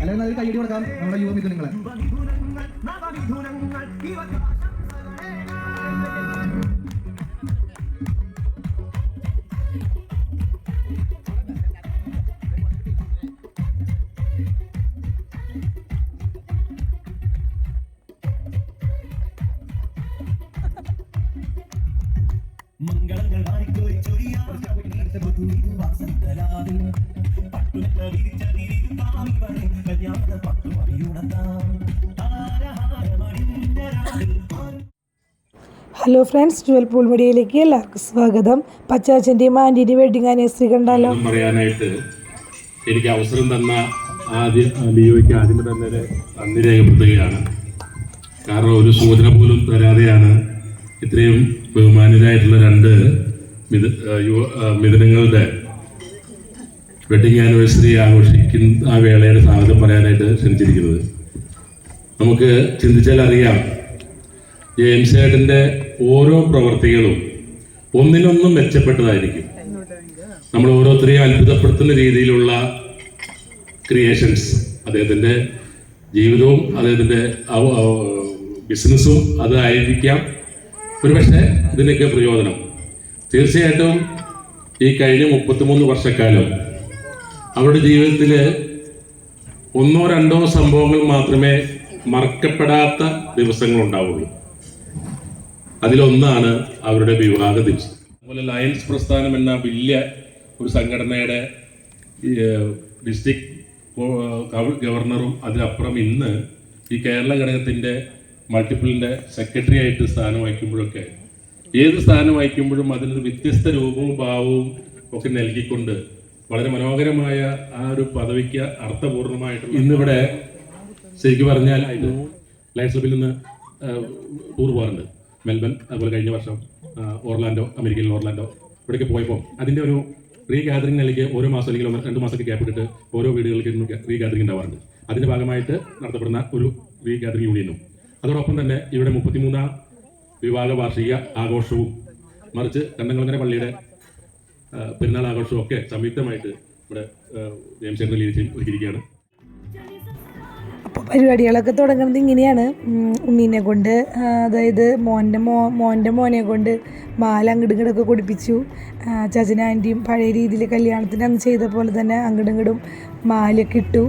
അല്ലെങ്കിൽ അതിൽ കൈയടി കൊടുക്കാം. നമ്മുടെ യുവ മിഥുനങ്ങളെ. മംഗളങ്ങൾ വാരിക്കോരി ചൊരിയാ വസന്തരാവിൽ ഹലോ ഫ്രണ്ട്സ് ജുവൽ പൂൾ മീഡിയയിലേക്ക് എല്ലാവർക്കും സ്വാഗതം. പച്ചാച്ചന്റെയും ആന്റീന്റെയും വെഡിങ് ആനിവേഴ്സറി കണ്ടാലോ പറയാനായിട്ട് എനിക്ക് അവസരം തന്ന ആദ്യം ലിയോയ്ക്ക് ആദ്യമേ തന്നെ നന്ദി രേഖപ്പെടുത്തുകയാണ്. കാരണം ഒരു സൂചന പോലും തരാതെയാണ് ഇത്രയും ബഹുമാനരായിട്ടുള്ള രണ്ട് മിഥുനങ്ങളുടെ വെഡിങ് ആനിവേഴ്സറി ആഘോഷിക്കുന്ന ആ വേളയുടെ സ്വാഗതം പറയാനായിട്ട് ക്ഷണിച്ചിരിക്കുന്നത് നമുക്ക് ചിന്തിച്ചാൽ അറിയാം ജെയിംസ് ഏട്ടന്റെ ഓരോ പ്രവർത്തികളും ഒന്നിനൊന്നും മെച്ചപ്പെട്ടതായിരിക്കും. നമ്മൾ ഓരോരുത്തരെയും അത്ഭുതപ്പെടുത്തുന്ന രീതിയിലുള്ള ക്രിയേഷൻസ് അദ്ദേഹത്തിന്റെ ജീവിതവും അദ്ദേഹത്തിന്റെ ബിസിനസ്സും അതായിരിക്കാം. ഒരുപക്ഷെ ഇതിനൊക്കെ പ്രയോജനം. തീർച്ചയായിട്ടും ഈ കഴിഞ്ഞ മുപ്പത്തിമൂന്ന് വർഷക്കാലം അവരുടെ ജീവിതത്തിൽ ഒന്നോ രണ്ടോ സംഭവങ്ങൾ മാത്രമേ മറക്കപ്പെടാത്ത ദിവസങ്ങൾ ഉണ്ടാവുള്ളൂ അതിലൊന്നാണ് അവരുടെ വിവാഹ ദിവസം അതുപോലെ ലയൻസ് പ്രസ്ഥാനം എന്ന വലിയ ഒരു സംഘടനയുടെ ഡിസ്ട്രിക്ട് ഗവർണറും അതിനപ്പുറം ഇന്ന് ഈ കേരള ഘടകത്തിന്റെ മൾട്ടിപ്പിളിന്റെ സെക്രട്ടറി ആയിട്ട് സ്ഥാനം വഹിക്കുമ്പോഴൊക്കെ ഏത് സ്ഥാനം വഹിക്കുമ്പോഴും അതിനൊരു വ്യത്യസ്ത രൂപവും ഭാവവും ഒക്കെ നൽകിക്കൊണ്ട് വളരെ മനോഹരമായ ആ ഒരു പദവിക്ക് അർത്ഥപൂർണമായിട്ട് ഇന്നിവിടെ ശരിക്കും പറഞ്ഞാൽ ലയൺസ് ക്ലബിൽ നിന്ന് ടൂർ പോകാറുണ്ട്. മെൽബൺ അതുപോലെ കഴിഞ്ഞ വർഷം ഓർലാൻഡോ അമേരിക്കയിൽ ഓർലാൻഡോ ഇവിടേക്ക് പോയപ്പോൾ അതിന്റെ ഒരു റീ ഗാദറിംഗ് നിലയ്ക്ക് ഓരോ മാസം അല്ലെങ്കിൽ രണ്ട് മാസം ഗ്യാപ്പ് ഇട്ടിട്ട് ഓരോ വീടുകൾക്ക് റീ ഗാദറിംഗ് ഉണ്ടാവാറുണ്ട്. അതിന്റെ ഭാഗമായിട്ട് നടത്തപ്പെടുന്ന ഒരു റീ ഗാദറിംഗ് യൂണിയനും അതോടൊപ്പം തന്നെ ഇവിടെ മുപ്പത്തിമൂന്നാം വിവാഹ വാർഷിക ആഘോഷവും മറിച്ച് കണ്ടങ്ങളങ്ങനെ പള്ളിയുടെ പെരുന്നാൾ ആഘോഷവും ഒക്കെ സംയുക്തമായിട്ട് ഇവിടെ ജെയിംസ് ഒരുക്കിയിരിക്കുകയാണ്. പരിപാടികളൊക്കെ തുടങ്ങുന്നത് ഇങ്ങനെയാണ്. ഉണ്ണീനെ കൊണ്ട് അതായത് മോന്റെ മോ മോന്റെ മോനെ കൊണ്ട് മാല അങ്ങടുങ്ങടൊക്കെ കുടിപ്പിച്ചു. ചാച്ചനും ആന്റിയും പഴയ രീതിയിൽ കല്യാണത്തിന് അന്ന് ചെയ്ത പോലെ തന്നെ അങ്ങടുങ്ങടും മാലയൊക്കെ ഇട്ടു.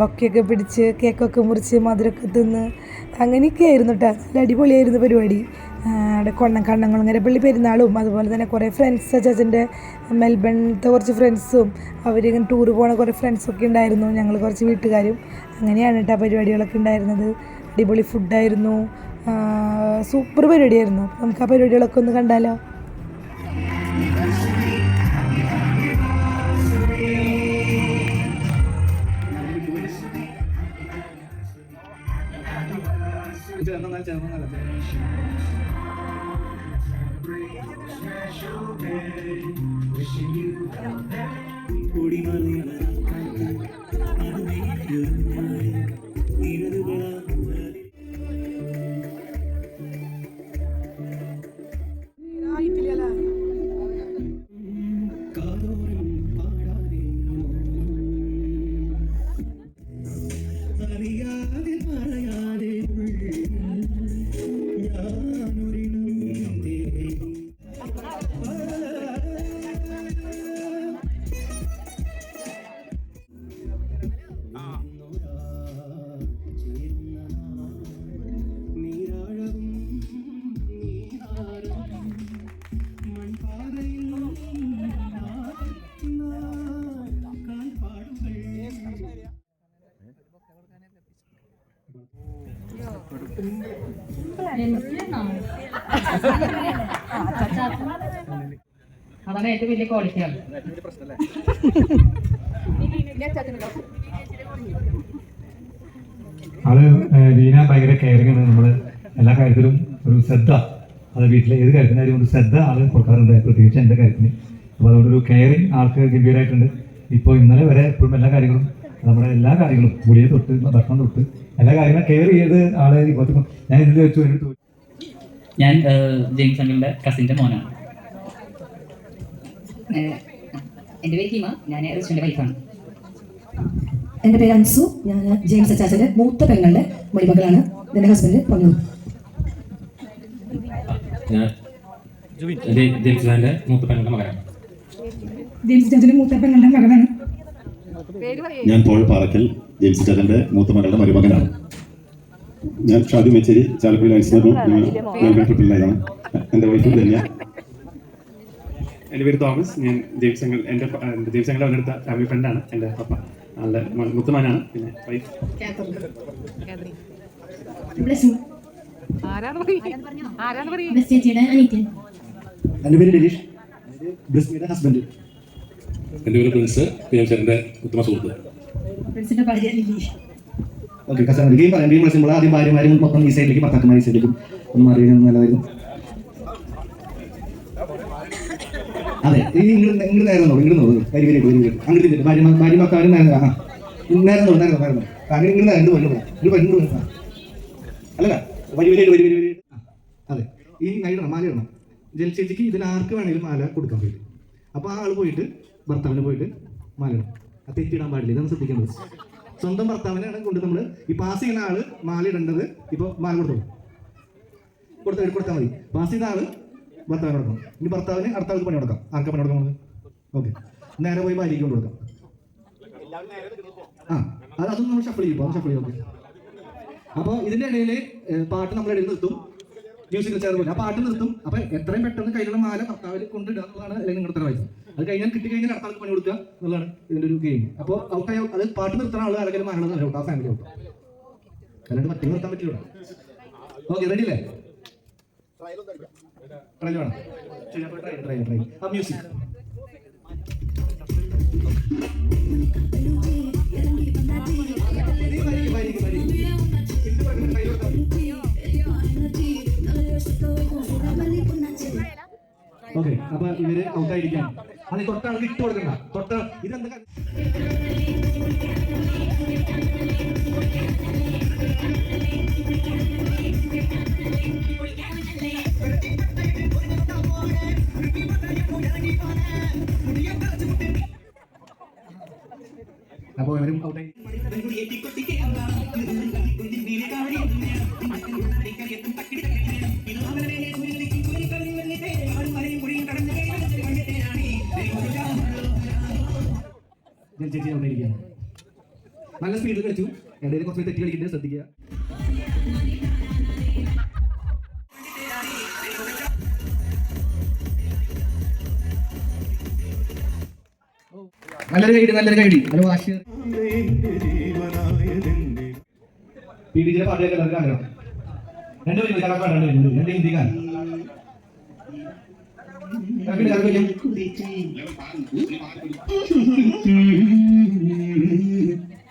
ബൊക്കെയൊക്കെ പിടിച്ച് കേക്കൊക്കെ മുറിച്ച് മധുരമൊക്കെ തിന്ന്. അങ്ങനെയൊക്കെ ആയിരുന്നു കേട്ടോ നല്ല അടിപൊളിയായിരുന്നു പരിപാടി. കൊണ്ണം ഇങ്ങനെ പള്ളി പെരുന്നാളും അതുപോലെ തന്നെ കുറേ ഫ്രണ്ട്സ് ചേച്ചന്റെ മെൽബണിലത്തെ കുറച്ച് ഫ്രണ്ട്സും അവരിങ്ങനെ ടൂർ പോണ കുറേ ഫ്രണ്ട്സൊക്കെ ഉണ്ടായിരുന്നു. ഞങ്ങൾ കുറച്ച് വീട്ടുകാരും അങ്ങനെയാണ് കേട്ടോ പരിപാടികളൊക്കെ ഉണ്ടായിരുന്നത്. അടിപൊളി ഫുഡായിരുന്നു സൂപ്പർ പരിപാടിയായിരുന്നു. നമുക്ക് ആ പരിപാടികളൊക്കെ ഒന്ന് കണ്ടാലോ? இருது ഏറ്റവും വലിയ ക്വാളിറ്റിയാണ് ആൾ ലീന ഭയങ്കര കെയറിംഗ് ആണ്. നമ്മൾ എല്ലാ കാര്യത്തിലും ഒരു ശ്രദ്ധ. അത് വീട്ടിലെ ഏത് കാര്യത്തിനായാലും ഒരു ശ്രദ്ധ ആൾ കൊടുക്കാറുണ്ട്. പ്രത്യേകിച്ച് എന്റെ കാര്യത്തിന്. അപ്പോൾ അതുകൊണ്ട് ഒരു കെയറിംഗ് ആൾക്ക് ഗംഭീരമായിട്ടുണ്ട് ഇപ്പോൾ ഇന്നലെ വരെ എപ്പോഴും എല്ലാ കാര്യങ്ങളും നമ്മുടെ എല്ലാ കാര്യങ്ങളും ഗുളിക തൊട്ട് ഭക്ഷണം തൊട്ട് എല്ലാ കാര്യങ്ങളും കെയർ ചെയ്ത് ആളെ ഞാൻ ഇതിൽ വെച്ചു എന്റെ അടുത്ത് ഞാൻ ജെയിംസ് അങ്കിളിന്റെ കസിന്റെ മോനാണ്. എന്റെ പേര് ഹിമ. ഞാൻ റിച്ചുവിന്റെ വൈഫാണ് എന്റെ പേര് അൻസു. ഞാൻ ജെയിംസ് അച്ചാച്ചന്റെ മൂത്ത പെങ്ങളുടെ മരുമകളാണ് എന്റെ ഹസ്ബൻഡ് പൊന്നു ജെയിംസ് മൂത്ത പെങ്ങളുടെ മകനാണ് ജെയിംസ് ചാച്ചന്റെ മൂത്ത പെങ്ങളുടെ മകനാണ് ഞാൻ പോൾ പാറക്കൽ ജെയിംസ് ചാച്ചന്റെ മൂത്ത മകളുടെ മരുമകനാണ് ഞാൻ ഷാദി മെച്ചേരി ചാലക്കുടി ലൈൻസിനും ട്രിപ്പിലായതാണ് എന്റെ വൈഫ് ധന്യ. എന്റെ പേര് തോമസ്. ഞാൻ അങ്കിൾ എന്റെ അങ്കിൾ അവരുടെ ഫാമിലി ഫ്രണ്ടാണ് എന്റെ പപ്പ നല്ല മുത്തുമാനാണ്. പിന്നെ വൈഫ്. എന്റെ പേര് ഡിലീഷ്. ബ്ലസ്മിയുടെ ഹസ്ബൻഡ് എന്റെ പേര് പ്രിൻസ്. ചേട്ടന്റെ ഉത്തമ സുഹൃത്ത്. ഫ്രണ്ട്സിന്റെ ഭാര്യ ഓക്കെ കസാൻ ഗെയിം പറയാം ഗെയിം കളിച്ചുമ്പോൾ ആദ്യം ഭാര്യമാരും മൊത്തം ഈ സൈഡിലേക്കും ഭർത്താക്കന്മാർ ഈ സൈഡിലേക്കും ഒന്ന് മാറി നല്ലതായിരുന്നു. അതെ. ഇങ്ങോട്ട് ഇങ്ങോട്ട് നേരെ നോക്കും ഇങ്ങോട്ട് നോക്കും. വരി വരി വരി അങ്ങോട്ട് തിരിഞ്ഞിട്ട് ഭാര്യ ഭാര്യ മക്കാരും നേരെ ആ നേരെ നോക്കും നേരെ നേരെ അങ്ങനെ ഇങ്ങനെ രണ്ട് വരും ഒരു വരും അല്ല വരി വരി വരി. വരി അതെ. ഈ നൈഡണം മാല ഇടണം. ജലചേച്ചിക്ക് ഇതിൽ വേണമെങ്കിലും മാല കൊടുക്കാൻ പറ്റും. അപ്പോൾ ആ ആൾ പോയിട്ട് ഭർത്താവിന് പോയിട്ട് മാല ഇടണം തെറ്റിടാൻ പാടില്ല. ഇതാണ് ശ്രദ്ധിക്കേണ്ടത്. സ്വന്തം ഭർത്താവിനെയാണ് കൊണ്ട് നമ്മൾ ഈ പാസ് ചെയ്യുന്ന ആൾ മാല ഇടേണ്ടത് ഇപ്പോൾ മാല കൊടുത്തു കൊടുത്ത കൊടുത്താൽ മതി. പാസ് ചെയ്ത ആൾ ഭർത്താവിന് കൊടുക്കും. ഇനി ഭർത്താവിന് അടുത്ത പണി കൊടുക്കാം. ആർക്കാ പണി കൊടുക്കാം ഓക്കെ. നേരെ പോയി ഭാര്യയ്ക്ക് കൊണ്ട് കൊടുക്കാം. ആ അത് അതൊന്നും നമ്മൾ ഷഫിൾ ചെയ്യും. ഷഫിൾ ചെയ്യും. അപ്പോൾ ഇതിന്റെ ഇടയിൽ പാട്ട് നമ്മുടെ ഇടയിൽ നിർത്തും. മ്യൂസിക്കൽ ചെയർ പോലെ. ആ പാട്ട് നിർത്തും. അപ്പൊ എത്രയും പെട്ടെന്ന് കയ്യിലുള്ള മാല ഭർത്താവിൽ കൊണ്ടിടുക അല്ലെങ്കിൽ നിങ്ങളുടെ ഉത്തരവാദിത്തം അത് കഴിഞ്ഞാൽ കിട്ടി കഴിഞ്ഞാൽ അടുത്ത പണി കൊടുക്കുക എന്നുള്ളതാണ് ഇതിന്റെ ഒരു ഗെയിം. അപ്പോൾ ഔട്ടായ അത് പാട്ട് നിർത്തണ ആൾ ആരെങ്കിലും മാറണം ഔട്ട് ആ ഫാമിലി ഔട്ട് അല്ലാണ്ട് മറ്റേ നിർത്താൻ പറ്റില്ല ഓക്കെ റെഡി അല്ലേ? ട്രയൽ വേണം ട്രയൽ ട്രയൽ ട്രയൽ ആ മ്യൂസിക് ഓക്കെ അപ്പൊ ഇവർ ഔട്ടായിരിക്കാം അത് തൊട്ടാൾക്ക് ഇട്ട് കൊടുക്കണ്ട. തൊട്ട ഇതെന്താ? അപ്പൊ ഇവരും ഔട്ടായി ചേച്ചി ഔട്ടായിരിക്കുകയാണ് നല്ല സ്പീഡിൽ കളിച്ചു. ഇടയിൽ കുറച്ച് തെറ്റി കളിക്കുന്നത് ശ്രദ്ധിക്കുക. നല്ലൊരു കൈഡി നല്ലൊരു കൈഡി നല്ല വാശി. പി ആഗ്രഹം. പേരും രണ്ട് ഹിന്ദിക്കാർ.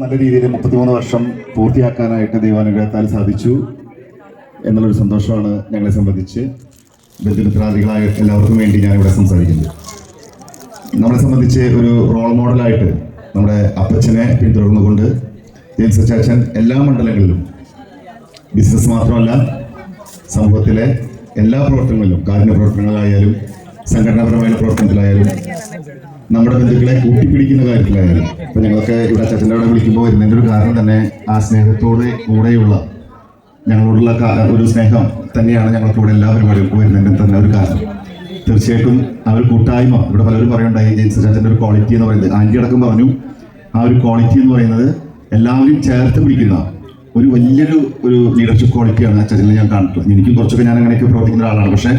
നല്ല രീതിയിൽ മുപ്പത്തിമൂന്ന് വർഷം പൂർത്തിയാക്കാനായിട്ട് ദൈവാനുഗ്രഹത്താൽ സാധിച്ചു എന്നുള്ളൊരു സന്തോഷമാണ് ഞങ്ങളെ സംബന്ധിച്ച്. ബന്ധുമിത്രാദികളായ എല്ലാവർക്കും വേണ്ടി ഞാനിവിടെ സംസാരിക്കുന്നത് നമ്മളെ സംബന്ധിച്ച് ഒരു റോൾ മോഡലായിട്ട് നമ്മുടെ അപ്പച്ചനെ പിന്തുടർന്നുകൊണ്ട് ജെയിംസ് അച്ചാച്ചൻ എല്ലാ മണ്ഡലങ്ങളിലും ബിസിനസ് മാത്രമല്ല സമൂഹത്തിലെ എല്ലാ പ്രവർത്തനങ്ങളിലും കാരുണ്യ പ്രവർത്തനങ്ങളായാലും സംഘടനാപരമായ പ്രവർത്തനത്തിലായാലും നമ്മുടെ ബന്ധുക്കളെ കൂട്ടിപ്പിടിക്കുന്ന കാര്യത്തിലായാലും ഇപ്പൊ ഞങ്ങളൊക്കെ ഇവിടെ അച്ഛന്റെ അവിടെ വിളിക്കുമ്പോൾ വരുന്നതിന്റെ ഒരു കാരണം തന്നെ ആ സ്നേഹത്തോടെ കൂടെയുള്ള ഞങ്ങളോടുള്ള ഒരു സ്നേഹം തന്നെയാണ് ഞങ്ങൾക്ക് ഇവിടെ എല്ലാ പരിപാടികൾക്കും വരുന്നതിന്റെ തന്നെ ഒരു കാരണം. തീർച്ചയായിട്ടും ആ ഒരു കൂട്ടായ്മ ഇവിടെ പലരും പറയുണ്ടായി ജെയിംസ് ചാച്ചന്റെ ഒരു ക്വാളിറ്റി എന്ന് പറയുന്നത്. ആന്റി അടക്കം പറഞ്ഞു ആ ഒരു ക്വാളിറ്റി എന്ന് പറയുന്നത് എല്ലാവരും ചേർത്ത് പിടിക്കുന്ന ഒരു വലിയൊരു ഒരു ലീഡർഷിപ്പ് ക്വാളിറ്റിയാണ് അച്ചാച്ചനിൽ ഞാൻ കണ്ടിട്ടുള്ളത് എനിക്കും കുറച്ചൊക്കെ ഞാൻ അങ്ങനെയൊക്കെ പ്രവർത്തിക്കുന്ന ഒരാളാണ് പക്ഷേ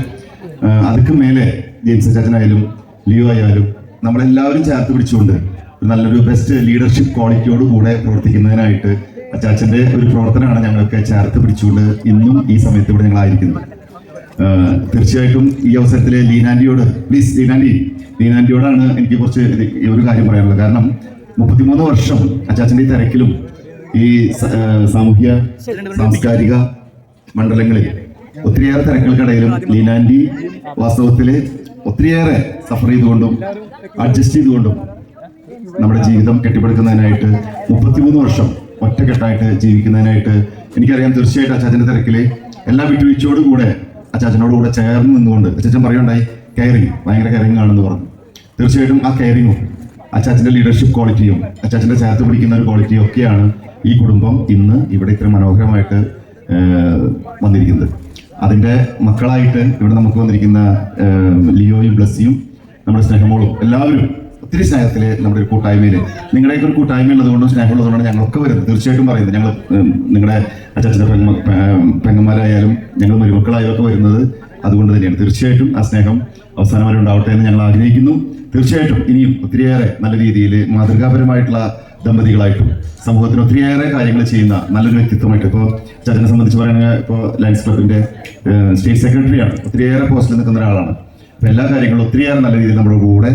അതൊക്കെ മേലെ ജെയിംസ് അച്ചാച്ചനായാലും ലിയോ ആയാലും നമ്മളെല്ലാവരും ചേർത്ത് പിടിച്ചുകൊണ്ട് നല്ലൊരു ബെസ്റ്റ് ലീഡർഷിപ്പ് ക്വാളിറ്റിയോട് കൂടെ പ്രവർത്തിക്കുന്നതിനായിട്ട് അച്ചാച്ചന്റെ ഒരു പ്രവർത്തനമാണ് ഞങ്ങളൊക്കെ ചേർത്ത് പിടിച്ചുകൊണ്ട് ഇന്നും ഈ സമയത്ത് ഇവിടെ ഞങ്ങളായിരിക്കുന്നത്. തീർച്ചയായിട്ടും ഈ അവസരത്തിൽ ലീനാൻഡിയോട് പ്ലീസ് ലീനാൻഡി ലീനാൻഡിയോടാണ് എനിക്ക് കുറച്ച് ഈ ഒരു കാര്യം പറയാനുള്ളത്. കാരണം മുപ്പത്തിമൂന്ന് വർഷം അച്ചാച്ചന്റെ തിരക്കിലും ഈ സാമൂഹ്യ സാംസ്കാരിക മണ്ഡലങ്ങളിൽ ഒത്തിരിയേറെ തിരക്കുകൾക്കിടയിലും ലീനാൻഡി വാസ്തവത്തിൽ ഒത്തിരിയേറെ സഫർ ചെയ്തുകൊണ്ടും അഡ്ജസ്റ്റ് ചെയ്തുകൊണ്ടും നമ്മുടെ ജീവിതം കെട്ടിപ്പടുക്കുന്നതിനായിട്ട് മുപ്പത്തിമൂന്ന് വർഷം ഒറ്റക്കെട്ടായിട്ട് ജീവിക്കുന്നതിനായിട്ട് എനിക്കറിയാം തീർച്ചയായിട്ടും അച്ചാച്ചന്റെ തിരക്കിൽ എല്ലാ വിട്ടുവീഴ്ചയോടും കൂടെ അച്ചാച്ചനോട് കൂടെ ചേർന്ന് നിന്നുകൊണ്ട് അച്ചാച്ചൻ പറയുണ്ടായി കെയറിങ് ഭയങ്കര കെയറിങ് ആണെന്ന് പറഞ്ഞു. തീർച്ചയായിട്ടും ആ കെയറിങ്ങും അച്ചാച്ചന്റെ ലീഡർഷിപ്പ് ക്വാളിറ്റിയും അച്ചാച്ചന്റെ ചേർത്ത് പിടിക്കുന്ന ഒരു ക്വാളിറ്റിയും ഒക്കെയാണ് ഈ കുടുംബം ഇന്ന് ഇവിടെ ഇത്ര മനോഹരമായിട്ട് വന്നിരിക്കുന്നത്. അതിന്റെ മക്കളായിട്ട് ഇവിടെ നമുക്ക് വന്നിരിക്കുന്ന ലിയോയും ബ്ലസ്സിയും നമ്മുടെ സ്നേഹമോളും എല്ലാവരും ഒത്തിരി സ്നേഹത്തിൽ നമ്മുടെ ഒരു കൂട്ടായ്മയിൽ നിങ്ങളുടെയൊക്കെ ഒരു കൂട്ടായ്മ ഉള്ളതുകൊണ്ടും സ്നേഹമുള്ളതുകൊണ്ടാണ് ഞങ്ങളൊക്കെ വരുന്നത്. തീർച്ചയായിട്ടും പറയുന്നത്. ഞങ്ങൾ നിങ്ങളുടെ അച്ചാച്ചന്റെ പെങ്ങ പെങ്ങന്മാരായാലും ഞങ്ങൾ മരുമക്കളായാലും ഒക്കെ വരുന്നത് അതുകൊണ്ട് തന്നെയാണ്. തീർച്ചയായിട്ടും ആ സ്നേഹം അവസാനം വരെ ഉണ്ടാവട്ടെ എന്ന് ഞങ്ങൾ ആഗ്രഹിക്കുന്നു. തീർച്ചയായിട്ടും ഇനിയും ഒത്തിരിയേറെ നല്ല രീതിയിൽ മാതൃകാപരമായിട്ടുള്ള ദമ്പതികളായിട്ടും സമൂഹത്തിന് ഒത്തിരിയേറെ കാര്യങ്ങൾ ചെയ്യുന്ന നല്ലൊരു വ്യക്തിത്വമായിട്ട് ഇപ്പോൾ ചേട്ടനെ സംബന്ധിച്ച് പറയുകയാണെങ്കിൽ ഇപ്പോൾ ലയൻസ് ക്ലബിന്റെ സ്റ്റേറ്റ് സെക്രട്ടറിയാണ് ഒത്തിരിയേറെ പോസ്റ്റിൽ നിൽക്കുന്ന ഒരാളാണ്. അപ്പോൾ എല്ലാ കാര്യങ്ങളും ഒത്തിരിയേറെ നല്ല രീതിയിൽ നമ്മുടെ കൂടെ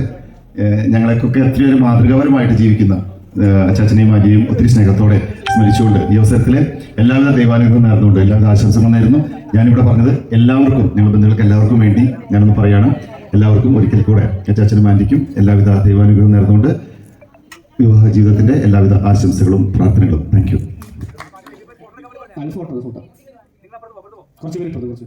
ഞങ്ങളെക്കൊക്കെ ഒത്തിരി ഒരു മാതൃകാപരമായിട്ട് ജീവിക്കുന്ന ചച്ചനെയും അജിയും ഒത്തിരി സ്നേഹത്തോടെ സ്മരിച്ചുകൊണ്ട് ഈ അവസരത്തിൽ എല്ലാവിധ ദൈവാനുഗ്രഹം നേർന്നുകൊണ്ട് എല്ലാവിധ ആശംസകളും നേരുന്നു. ഞാനിവിടെ പറഞ്ഞത് എല്ലാവർക്കും ഞങ്ങളുടെ ബന്ധുക്കൾക്ക് എല്ലാവർക്കും വേണ്ടി ഞാനൊന്ന് പറയാണ്. എല്ലാവർക്കും ഒരിക്കൽ കൂടെ അച്ചാച്ചനും ആന്റിക്കും എല്ലാവിധ ദൈവാനുഗ്രഹം നേർന്നുകൊണ്ട് വിവാഹ ജീവിതത്തിന്റെ എല്ലാവിധ ആശംസകളും പ്രാർത്ഥനകളും. താങ്ക് യു കുറച്ച് പേര് കുറച്ച്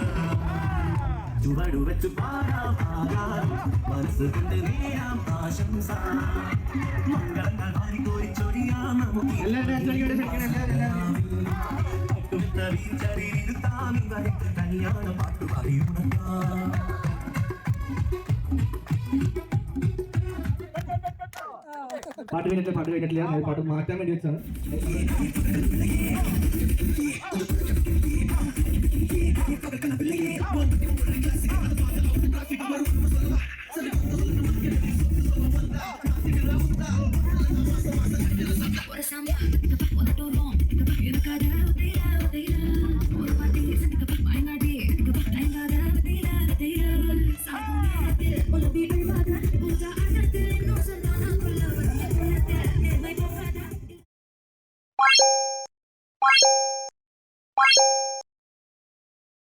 ചുവടുവെച്ചു പാടാം ആകാം മനസ്സ് കൊണ്ട് നേരാം ആശംസ മംഗളങ്ങൾ വാരിക്കോരി ചൊരിയാം നമുക്ക് കല്യാണ പാട്ടു പറയുണക്കാം പാട്ട് കഴിഞ്ഞിട്ട് പാട്ട് കഴിഞ്ഞിട്ടില്ല പാട്ട് മാറ്റാൻ വേണ്ടി വെച്ചാണ് Clásica,